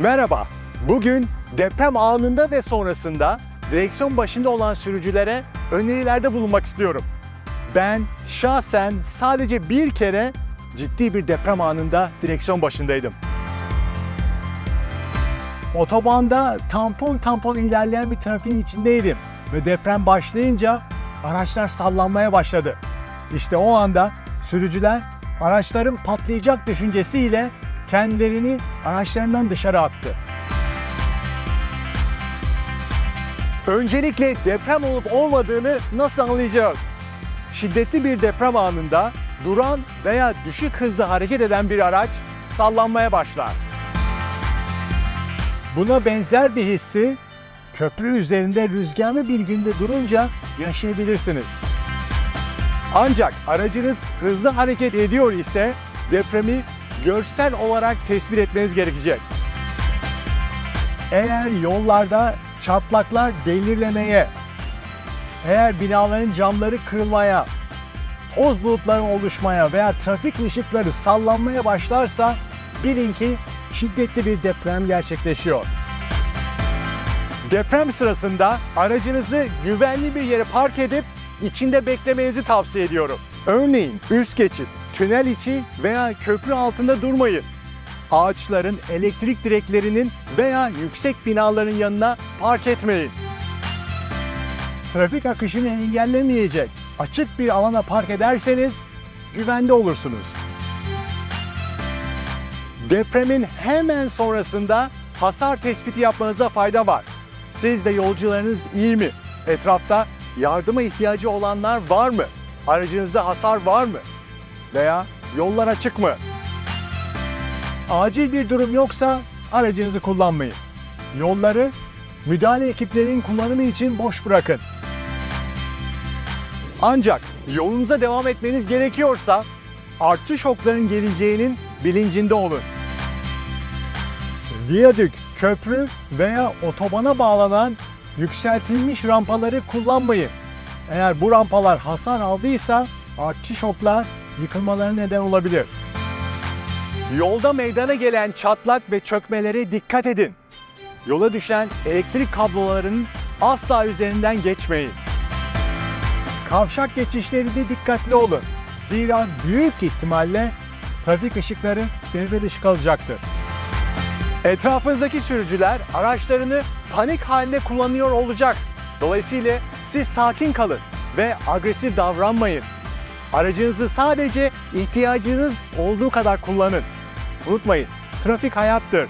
Merhaba. Bugün deprem anında ve sonrasında direksiyon başında olan sürücülere önerilerde bulunmak istiyorum. Ben şahsen sadece bir kere ciddi bir deprem anında direksiyon başındaydım. Otobanda tampon tampon ilerleyen bir trafiğin içindeydim ve deprem başlayınca araçlar sallanmaya başladı. İşte o anda sürücüler araçların patlayacak düşüncesiyle kendilerini araçlarından dışarı attı. Öncelikle deprem olup olmadığını nasıl anlayacağız? Şiddetli bir deprem anında duran veya düşük hızda hareket eden bir araç sallanmaya başlar. Buna benzer bir hissi köprü üzerinde rüzgarlı bir günde durunca yaşayabilirsiniz. Ancak aracınız hızlı hareket ediyor ise depremi görsel olarak tespit etmeniz gerekecek. Eğer yollarda çatlaklar belirlemeye, eğer binaların camları kırılmaya, toz bulutları oluşmaya veya trafik ışıkları sallanmaya başlarsa bilin ki şiddetli bir deprem gerçekleşiyor. Deprem sırasında aracınızı güvenli bir yere park edip içinde beklemenizi tavsiye ediyorum. Örneğin üst geçit, tünel içi veya köprü altında durmayın. Ağaçların, elektrik direklerinin veya yüksek binaların yanına park etmeyin. Trafik akışını engellemeyecek açık bir alana park ederseniz güvende olursunuz. Depremin hemen sonrasında hasar tespiti yapmanıza fayda var. Siz ve yolcularınız iyi mi? Etrafta yardıma ihtiyacı olanlar var mı? Aracınızda hasar var mı? Veya yollar açık mı? Acil bir durum yoksa aracınızı kullanmayın. Yolları müdahale ekiplerinin kullanımı için boş bırakın. Ancak yolunuza devam etmeniz gerekiyorsa artçı şokların geleceğinin bilincinde olun. Viyadük, köprü veya otobana bağlanan yükseltilmiş rampaları kullanmayın. Eğer bu rampalar hasar aldıysa artçı şoklar yıkılmalarına neden olabilir. Yolda meydana gelen çatlak ve çökmelere dikkat edin. Yola düşen elektrik kablolarının asla üzerinden geçmeyin. Kavşak geçişlerinde dikkatli olun. Zira büyük ihtimalle trafik ışıkları devre dışı kalacaktır. Etrafınızdaki sürücüler araçlarını panik halinde kullanıyor olacak. Dolayısıyla siz sakin kalın ve agresif davranmayın. Aracınızı sadece ihtiyacınız olduğu kadar kullanın. Unutmayın, trafik hayattır.